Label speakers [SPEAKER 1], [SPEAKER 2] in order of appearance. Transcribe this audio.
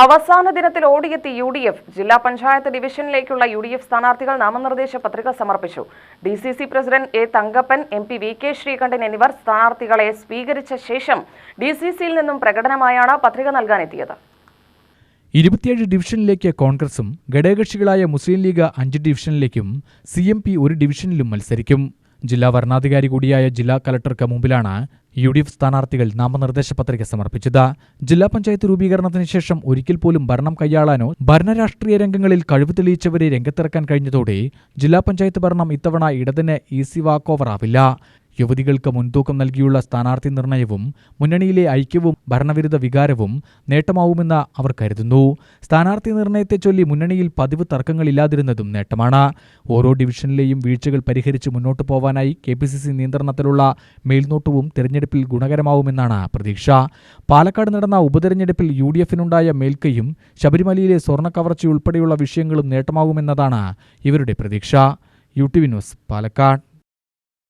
[SPEAKER 1] അവസാന ദിനത്തിൽ ഓടിയെത്തി യു ഡി എഫ് ജില്ലാ പഞ്ചായത്ത് ഡിവിഷനിലേക്കുള്ള യു ഡി എഫ് സ്ഥാനാർത്ഥികൾ നാമനിർദ്ദേശ പത്രിക സമർപ്പിച്ചു. D C C president A Thankappan M P V K Sreekandan എന്നിവർ സ്ഥാനാർത്ഥികളെ സ്വീകരിച്ച ശേഷം ഡി സി സിയിൽ നിന്നും പ്രകടനമായാണ് പത്രിക നൽകാനെത്തിയത്.
[SPEAKER 2] ഇരുപത്തിയേഴ് ഡിവിഷനിലേക്ക് കോൺഗ്രസും ഘടകകക്ഷികളായ മുസ്ലിം ലീഗ് അഞ്ച് ഡിവിഷനിലേക്കും സി എം പി ഒരു ഡിവിഷനിലും മത്സരിക്കും. ജില്ലാ വരണാധികാരി കൂടിയായ ജില്ലാ കലക്ടർക്ക് മുമ്പിലാണ് യു ഡി എഫ് സ്ഥാനാർത്ഥികൾ നാമനിർദ്ദേശ പത്രിക സമർപ്പിച്ചത്. ജില്ലാ പഞ്ചായത്ത് രൂപീകരണത്തിന് ശേഷം ഒരിക്കൽ പോലും ഭരണം കൈയാളാനോ ഭരണരാഷ്ട്രീയ രംഗങ്ങളിൽ കഴിവ് തെളിയിച്ചവരെ രംഗത്തിറക്കാൻ കഴിഞ്ഞതോടെ ജില്ലാ പഞ്ചായത്ത് ഭരണം ഇത്തവണ ഇടതിന് ഈസി വാക്ക് ഓവർ ആവില്ല യുവതികൾക്ക് മുൻതൂക്കം നൽകിയുള്ള സ്ഥാനാർത്ഥി നിർണയവും മുന്നണിയിലെ ഐക്യവും ഭരണവിരുദ്ധ വികാരവും നേട്ടമാവുമെന്ന് അവർ കരുതുന്നു. സ്ഥാനാർത്ഥി നിർണയത്തെ ചൊല്ലി മുന്നണിയിൽ പതിവ് തർക്കങ്ങളില്ലാതിരുന്നതും നേട്ടമാണ്. ഓരോ ഡിവിഷനിലെയും വീഴ്ചകൾ പരിഹരിച്ച് മുന്നോട്ടു പോവാനായി കെ പി സി സി നിയന്ത്രണത്തിലുള്ള മേൽനോട്ടവും തെരഞ്ഞെടുപ്പിൽ ഗുണകരമാവുമെന്നാണ് പ്രതീക്ഷ. പാലക്കാട് നടന്ന ഉപതെരഞ്ഞെടുപ്പിൽ യു ഡി എഫിനുണ്ടായ മേൽക്കയും ശബരിമലയിലെ സ്വർണ കവർച്ച വിഷയങ്ങളും നേട്ടമാവുമെന്നതാണ് ഇവരുടെ പ്രതീക്ഷ. U T V news Palakkad.